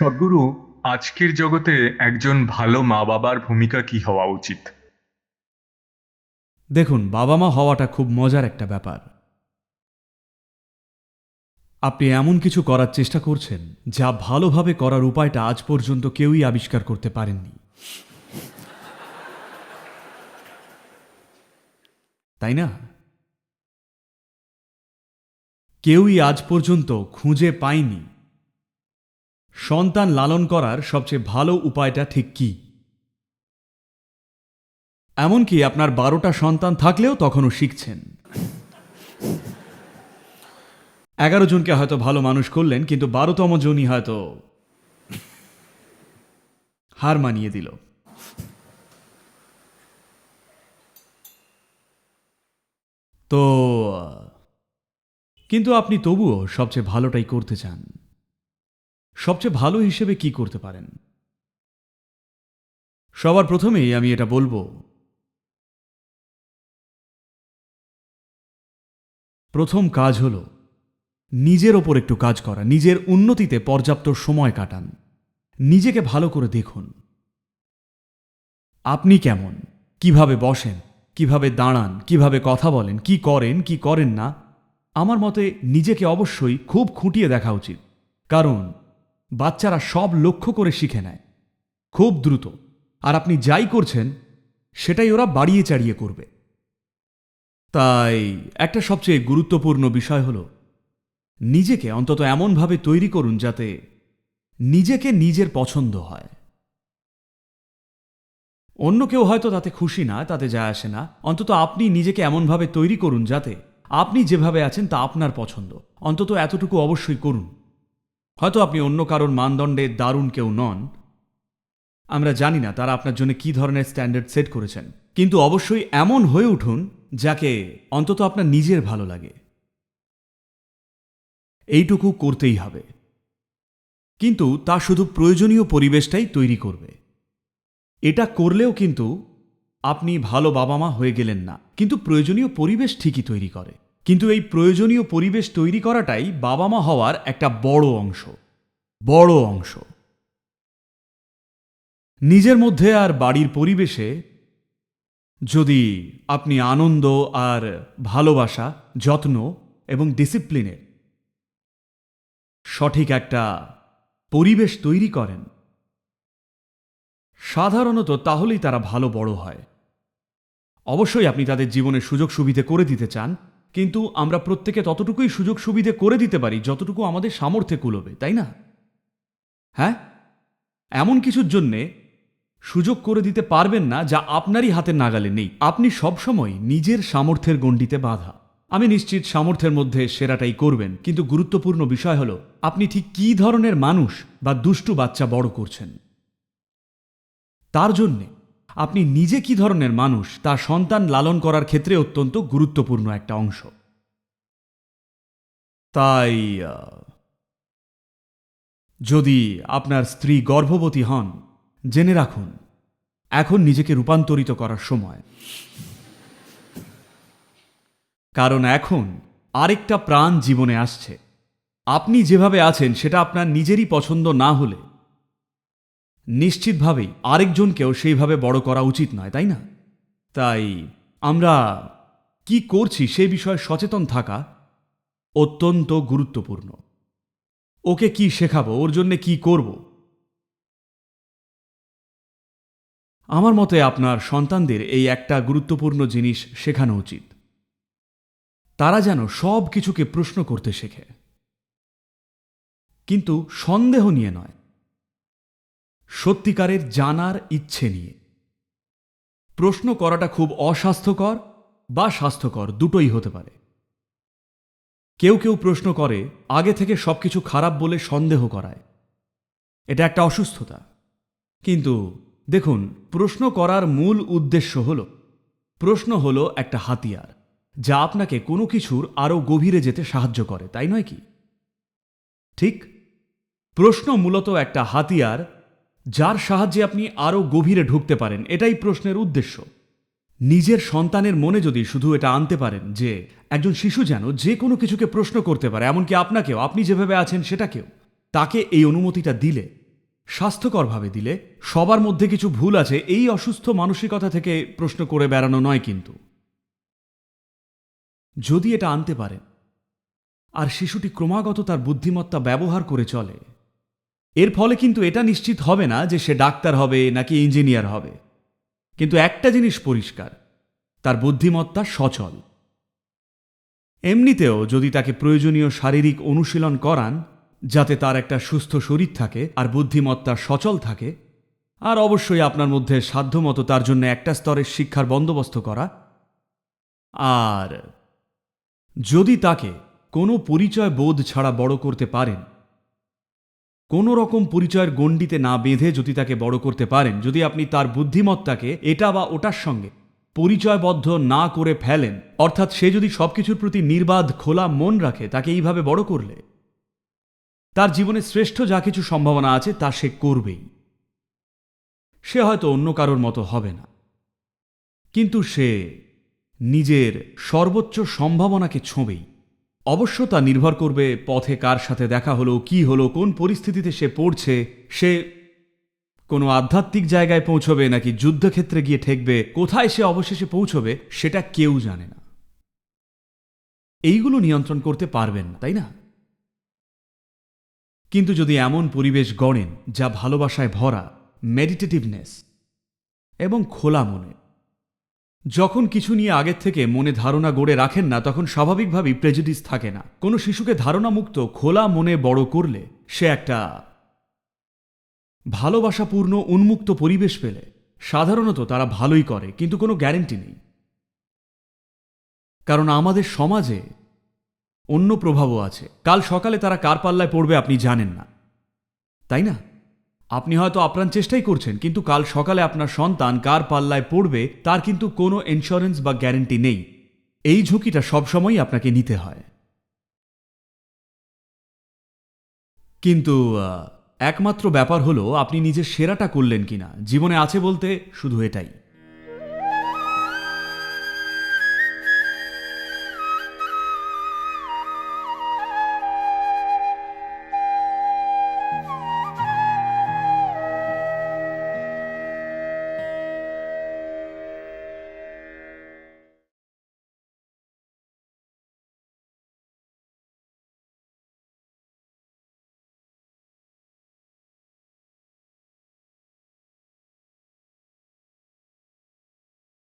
সদ্গুরু, আজকের জগতে একজন ভালো মা বাবার ভূমিকা কি হওয়া উচিত? দেখুন বাবা মা হওয়াটা খুব মজার একটা ব্যাপার। আপনি এমন কিছু করার চেষ্টা করছেন, যা ভালোভাবে করার উপায়টা আজ পর্যন্ত কেউই আবিষ্কার করতে পারেননি। তাই না? কেউই আজ পর্যন্ত খুঁজে পায়নি সন্তান লালন করার সবচেয়ে ভালো উপায়টা ঠিক কী? এমনকি আপনার বারোটা সন্তান থাকলেও তখনও শিখছেন। এগারো জনকে হয়তো ভালো মানুষ করলেন, কিন্তু বারোতম জনই হয়তো হার মানিয়ে দিল। তো, কিন্তু আপনি তবুও সবচেয়ে ভালোটাই করতে চান। সবচেয়ে ভালো হিসেবে কি করতে পারেন? সবার প্রথমেই আমি এটা বলব। প্রথম কাজ হল নিজের ওপর একটু কাজ করা, নিজের উন্নতিতে পর্যাপ্ত সময় কাটান। নিজেকে ভালো করে দেখুন। আপনি কেমন? কীভাবে বসেন? কীভাবে দাঁড়ান? কীভাবে কথা বলেন? কি করেন? কি করেন না? আমার মতে নিজেকে অবশ্যই খুব খুঁটিয়ে দেখা উচিত। কারণ বাচ্চারা সব লক্ষ্য করে শিখে নেয়। খুব দ্রুত। আর আপনি যাই করছেন, সেটাই ওরা বাড়িয়ে চাড়িয়ে করবে। তাই একটা সবচেয়ে গুরুত্বপূর্ণ বিষয় হল, নিজেকে অন্তত এমনভাবে তৈরি করুন যাতে নিজেকে নিজের পছন্দ হয়। অন্য কেউ হয়তো তাতে খুশি না, তাতে যায় আসে না। অন্তত আপনি নিজেকে এমনভাবে তৈরি করুন যাতে আপনি যেভাবে আছেন তা আপনার পছন্দ। অন্তত এতটুকু অবশ্যই করুন। হয়তো আপনি অন্য কারোর মানদণ্ডে দারুণ কেউ নন। আমরা জানি না তারা আপনার জন্য কি ধরনের স্ট্যান্ডার্ড সেট করেছেন। কিন্তু অবশ্যই এমন হয়ে উঠুন যাকে অন্তত আপনার নিজের ভালো লাগে। এইটুকু করতেই হবে। কিন্তু তা শুধু প্রয়োজনীয় পরিবেশটাই তৈরি করবে। এটা করলেও কিন্তু আপনি ভালো বাবা মা হয়ে গেলেন না। কিন্তু প্রয়োজনীয় পরিবেশ ঠিকই তৈরি করে। কিন্তু এই প্রয়োজনীয় পরিবেশ তৈরি করাটাই বাবা মা হওয়ার একটা বড় অংশ বড় অংশ। নিজের মধ্যে আর বাড়ির পরিবেশে যদি আপনি আনন্দ আর ভালোবাসা, যত্ন এবং ডিসিপ্লিনের সঠিক একটা পরিবেশ তৈরি করেন, সাধারণত তাহলেই তারা ভালো বড় হয়। অবশ্যই আপনি তাদের জীবনের সুযোগ সুবিধে করে দিতে চান কিন্তু আমরা প্রত্যেকে ততটুকুই সুযোগ সুবিধে করে দিতে পারি যতটুকু আমাদের সামর্থ্যে কুলোবে, তাই না? হ্যাঁ? এমন কিছুর জন্যে সুযোগ করে দিতে পারবেন না যা আপনারই হাতের নাগালে নেই। আপনি সবসময় নিজের সামর্থ্যের গণ্ডিতে বাধা। আমি নিশ্চিত সামর্থ্যের মধ্যে সেরাটাই করবেন, কিন্তু গুরুত্বপূর্ণ বিষয় হল, আপনি ঠিক কী ধরনের মানুষ বা দুষ্টু বাচ্চা বড় করছেন? তার জন্যে আপনি নিজে কি ধরনের মানুষ, তা সন্তান লালন করার ক্ষেত্রে অত্যন্ত গুরুত্বপূর্ণ একটা অংশ। তাই যদি আপনার স্ত্রী গর্ভবতী হন, জেনে রাখুন, এখন নিজেকে রূপান্তরিত করার সময়। কারণ এখন আরেকটা প্রাণ জীবনে আসছে। আপনি যেভাবে আছেন, সেটা আপনার নিজেরই পছন্দ না হলে নিশ্চিতভাবেই আরেকজনকেও সেইভাবে বড় করা উচিত নয়, তাই না? তাই আমরা কি করছি সে বিষয়ে সচেতন থাকা অত্যন্ত গুরুত্বপূর্ণ। ওকে কি শেখাবো? ওর জন্য কি করব? আমার মতে আপনার সন্তানদের এই একটা গুরুত্বপূর্ণ জিনিস শেখানো উচিত। তারা যেন সব কিছুকে প্রশ্ন করতে শেখে। কিন্তু সন্দেহ নিয়ে নয়। সত্যিকারের জানার ইচ্ছে নিয়ে। প্রশ্ন করাটা খুব অস্বাস্থ্যকর বা স্বাস্থ্যকর দুটোই হতে পারে। কেউ কেউ প্রশ্ন করে, আগে থেকে সবকিছু খারাপ বলে সন্দেহ করায়। এটা একটা অসুস্থতা। কিন্তু দেখুন, প্রশ্ন করার মূল উদ্দেশ্য হল, প্রশ্ন হল একটা হাতিয়ার, যা আপনাকে কোনো কিছুর আরও গভীরে যেতে সাহায্য করে, তাই নয় কি? ঠিক? প্রশ্ন মূলত একটা হাতিয়ার যার সাহায্যে আপনি আরও গভীরে ঢুকতে পারেন, এটাই প্রশ্নের উদ্দেশ্য। নিজের সন্তানের মনে যদি শুধু এটা আনতে পারেন যে, একজন শিশু যেন যে কোনো কিছুকে প্রশ্ন করতে পারে, এমনকি আপনাকেও, আপনি যেভাবে আছেন সেটাকেও, তাকে এই অনুমতিটা দিলে, স্বাস্থ্যকরভাবে দিলে, সবার মধ্যে কিছু ভুল আছে, এই অসুস্থ মানসিকতা থেকে প্রশ্ন করে বেড়ানো নয় কিন্তু। যদি এটা আনতে পারেন, আর শিশুটি ক্রমাগত তার বুদ্ধিমত্তা ব্যবহার করে চলে এর ফলে কিন্তু এটা নিশ্চিত হবে না যে সে ডাক্তার হবে নাকি ইঞ্জিনিয়ার হবে। কিন্তু একটা জিনিস পরিষ্কার, তার বুদ্ধিমত্তা সচল। এমনিতেও যদি তাকে প্রয়োজনীয় শারীরিক অনুশীলন করান, যাতে তার একটা সুস্থ শরীর থাকে আর বুদ্ধিমত্তা সচল থাকে, আর অবশ্যই আপনার মধ্যে সাধ্যমতো তার জন্য একটা স্তরের শিক্ষার বন্দোবস্ত করা, আর যদি তাকে কোনো পরিচয় বোধ ছাড়া বড় করতে পারেন কোনো রকম পরিচয়ের গণ্ডিতে না বেঁধে যদি তাকে বড় করতে পারেন, যদি আপনি তার বুদ্ধিমত্তাকে এটা বা ওটার সঙ্গে পরিচয়বদ্ধ না করে ফেলেন, অর্থাৎ সে যদি সবকিছুর প্রতি নির্বাধ, খোলা মন রাখে, তাকে এইভাবে বড় করলে? তার জীবনে শ্রেষ্ঠ যা কিছু সম্ভাবনা আছে, তা সে করবেই। সে হয়তো অন্য কারোর মতো হবে না। কিন্তু সে নিজের সর্বোচ্চ সম্ভাবনাকে ছোঁবেই। অবশ্য তা নির্ভর করবে পথে কার সাথে দেখা হলো, কি হলো, কোন পরিস্থিতিতে সে পড়ছে, সে কোনো আধ্যাত্মিক জায়গায় পৌঁছবে নাকি যুদ্ধক্ষেত্রে গিয়ে ঠেকবে, কোথায় সে অবশেষে পৌঁছবে, সেটা কেউ জানে না। এইগুলো নিয়ন্ত্রণ করতে পারবেন না, তাই না? কিন্তু যদি এমন পরিবেশ গড়েন যা ভালোবাসায় ভরা মেডিটেটিভনেস এবং খোলা মনে যখন কিছু নিয়ে আগের থেকে মনে ধারণা গড়ে রাখেন না, তখন স্বাভাবিকভাবেই প্রেজুডিস থাকে না। কোনো শিশুকে ধারণামুক্ত, খোলা মনে বড় করলে সে একটা ভালোবাসাপূর্ণ, উন্মুক্ত পরিবেশ পেলে। সাধারণত তারা ভালোই করে, কিন্তু কোনো গ্যারেন্টি নেই। কারণ আমাদের সমাজে অন্য প্রভাবও আছে। কাল সকালে তারা কার পাল্লায় পড়বে আপনি জানেন না। তাই না? আপনি হয়তো আপ্রাণ চেষ্টাই করছেন, কিন্তু কাল সকালে আপনার সন্তান কার পাল্লায় পড়বে, তার কিন্তু কোনো ইন্স্যুরেন্স বা গ্যারেন্টি নেই। এই ঝুঁকিটা সবসময়ই আপনাকে নিতে হয়। কিন্তু একমাত্র ব্যাপার হলো আপনি নিজের সেরাটা করলেন কিনা। জীবনে আছে বলতে শুধু এটাই।